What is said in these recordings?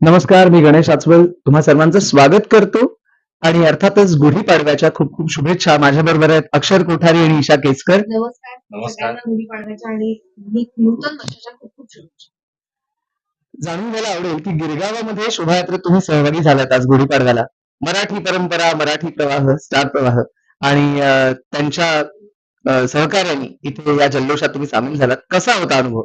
नमस्कार मी गणेश आचवल. तुम्हा सर्वांचं स्वागत करतो. आणि अर्थातच गुढीपाडव्याच्या खूप खूप शुभेच्छा माझ्या बरोबर आहेत अक्षर कोठारी आणि ईशा केसकर. नमस्कार. नमस्कार. सगळ्यांना गुढीपाडव्याच्या आणि नी- नूतन वर्षाच्या खूप खूप शुभेच्छा. जाणून घ्यायला आवडेल की गिरगावामध्ये शोभायात्रेत तुम्ही सहभागी झालात आज गुढीपाडव्याला मराठी परंपरा मराठी प्रवाह स्टार प्रवाह आणि अं, त्यांच्या अं, सहकार्याने इथे या जल्लोषात तुम्ही सामील झालात. कसा होता अनुभव?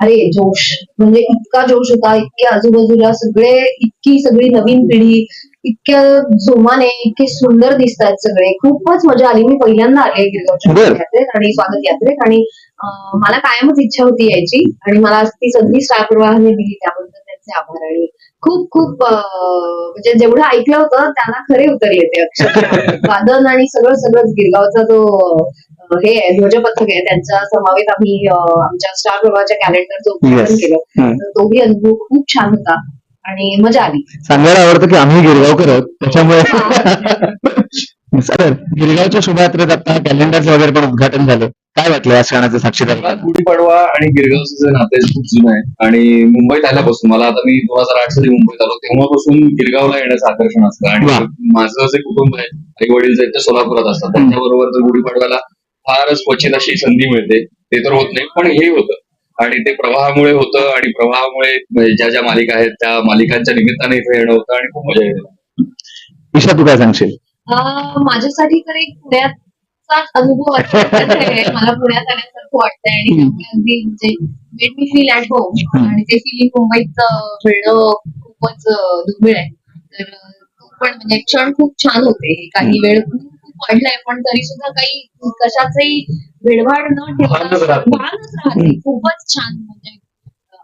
अरे जोश. म्हणजे इतका जोश होता इतके आजूबाजूला सगळे इतकी सगळी नवीन पिढी इतक्या जोमाने इतके सुंदर दिसत आहेत सगळे. खूपच मजा आली. मी पहिल्यांदा आले गिरगावच्या. यात्रेत आणि स्वागत यात्रेत. आणि मला कायमच इच्छा होती यायची. आणि मला ती संधी स्टार प्रवाहाने दिली त्याबद्दल त्यांचे आभार. आणि खूप खूप म्हणजे जेवढं ऐकलं होतं त्यांना खरे उतरले ते अक्षरशः. वादन आणि सगळं सगळं गिरगावचा जो हे ध्वजपथक आहे त्यांच्या समावेत आम्ही आमच्या स्टार प्रवाहाच्या कॅलेंडरचं उद्घाटन Yes. केलं. तर तोही अनुभव खूप छान होता आणि मजा आली. सांगायला आवडतं की आम्ही गिरगावकर आहोत त्याच्यामुळे सर गिरगावच्या शोभायात्रेत आता कॅलेंडर वगैरे पण उद्घाटन झालं. काय वाटलं या क्षणाचं साक्षीदार? गुढीपाडवा आणि गिरगावचं जे नातं खूप जुनं आहे. आणि मुंबईत आल्यापासून मला आता मी दोन हजार आठ साली मुंबईत आलो तेव्हापासून गिरगावला येण्याचं आकर्षण असतं. आणि माझं जे कुटुंब आहे आई वडील जे सोलापुरात असतात. त्यांच्याबरोबर जर गुढीपाडव्याला फारच क्वचित अशी संधी मिळते. ते तर होत नाही पण हे होतं. आणि ते प्रवाहामुळे होतं आणि प्रवाहामुळे म्हणजे ज्या ज्या मालिका आहेत त्या मालिकांच्या निमित्ताने इथे येणं होतं आणि खूप मजा येते. ईशा तू काय सांगशील? अं, माझ्यासाठी तर एक पुण्याचा अनुभव आहे. मला पुण्यात आल्यासारखं वाटतंय आणि अगदी म्हणजे made me feel at home आणि ते फिलिंग मुंबईत मिळणं खूपच दुर्मिळ आहे. तर तो पण म्हणजे क्षण खूप छान होते. काही वेळ खूप वाढलाय पण तरी सुद्धा काही कशाचंही वेळवाढ न भानच ठेवता राहत नाही. भानच राहते खूपच छान म्हणजे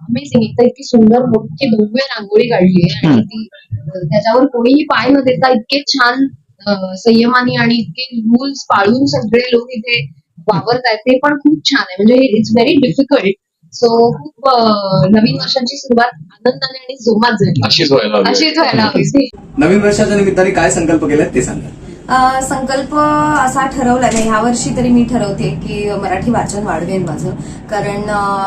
अमेझिंग एक तर इतकी सुंदर मोठी भव्य रांगोळी काढली आहे आणि ती अं, त्याच्यावर कोणीही पाय न देता इतके छान अं, संयमाने आणि इतके रूल्स पाळून सगळे लोक इथे वावरत आहेत. ते पण खूप छान आहे. म्हणजे इट्स व्हेरी डिफिकल्ट सो खूप अं, नवीन वर्षाची सुरुवात आनंदाने आणि जोमात झाली. अशीच व्हायला हवी. अशीच व्हायला हवी. नवीन वर्षाच्या निमित्ताने काय संकल्प केलेत ते सांगा. संकल्प असा ठरवला नाही. ह्या वर्षी तरी मी ठरवते की मराठी वाचन वाढवेल माझं. कारण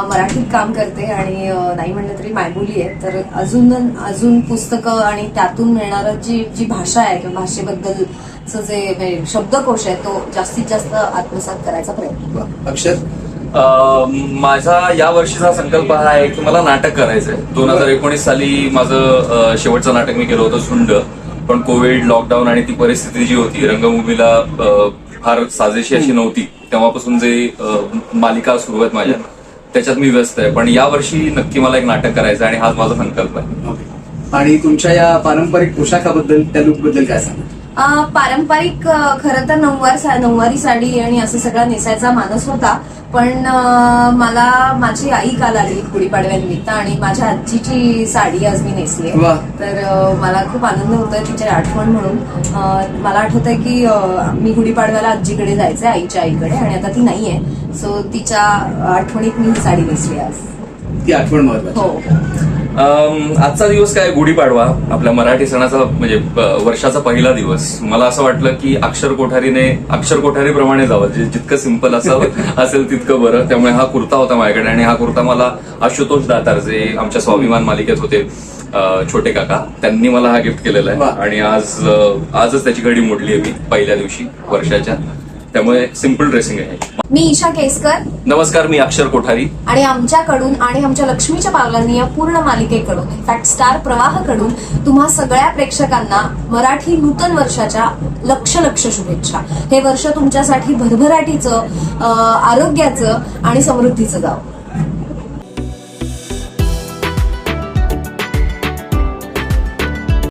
मराठीत काम करते आणि नाही म्हणलं तरी मायबोली आहे तर अजून अजून पुस्तकं आणि त्यातून मिळणारं जी जी भाषा आहे किंवा भाषेबद्दलचं जे शब्दकोश आहे तो जास्तीत जास्त आत्मसात करायचा प्रयत्न अक्षर? माझा या वर्षीचा संकल्प हा आहे की मला नाटक करायचंय. दोन हजार एकोणीस साली माझं शेवटचं नाटक मी केलं होतं झुंड पण कोविड लॉकडाऊन आणि ती परिस्थिती जी होती रंगभूमीला फार साजेशी अशी नव्हती. तेव्हापासून जे मालिका सुरू आहेत माझ्या त्याच्यात मी व्यस्त आहे. पण या वर्षी नक्की मला एक नाटक करायचं आणि हाच माझा संकल्प आहे. आणि तुमच्या या पारंपरिक पोशाखाबद्दल त्या लुकबद्दल काय सांगा पारंपरिक खरं तर नऊवार नऊवारी साडी आणि असं सगळं नेसायचा मानस होता. पण मला माझी आई काल आली गुढीपाडव्यानिमित्त आणि माझ्या आजीची साडी आज मी नेसली. तर मला खूप आनंद होतोय तिची आठवण म्हणून. मला आठवत आहे की मी गुढीपाडव्याला आजीकडे जायचंय आईच्या आईकडे आणि आता ती नाहीये. सो तिच्या आठवणीत मी ही साडी नेसली आज. ती आठवण महत्वाची हो. आजचा दिवस काय गुढीपाडवा? आपल्या मराठी सणाचा म्हणजे वर्षाचा पहिला दिवस. मला असं वाटलं की अक्षर कोठारीने अक्षर कोठारीप्रमाणे जावं. जे जितकं सिंपल असावं असेल तितकं बरं. त्यामुळे हा कुर्ता होता माझ्याकडे आणि हा कुर्ता मला आशुतोष दातार जे आमच्या स्वाभिमान मालिकेत होते छोटे काका त्यांनी मला हा गिफ्ट केलेला. आहे. आणि आज आजच त्याची घडी मोडली आहे मी पहिल्या दिवशी वर्षाच्या. त्यामुळे सिंपल ड्रेसिंग आहे. मी ईशा केसकर. नमस्कार मी अक्षर कोठारी. आणि आमच्याकडून आणि आमच्या लक्ष्मीच्या पावलांनी या पूर्ण मालिकेकडून इनफॅक्ट स्टार प्रवाहाकडून तुम्हा सगळ्या प्रेक्षकांना मराठी नूतन वर्षाच्या लक्ष लक्ष शुभेच्छा. हे वर्ष तुमच्यासाठी भरभराटीचं अं, आरोग्याचं आणि समृद्धीचं जावं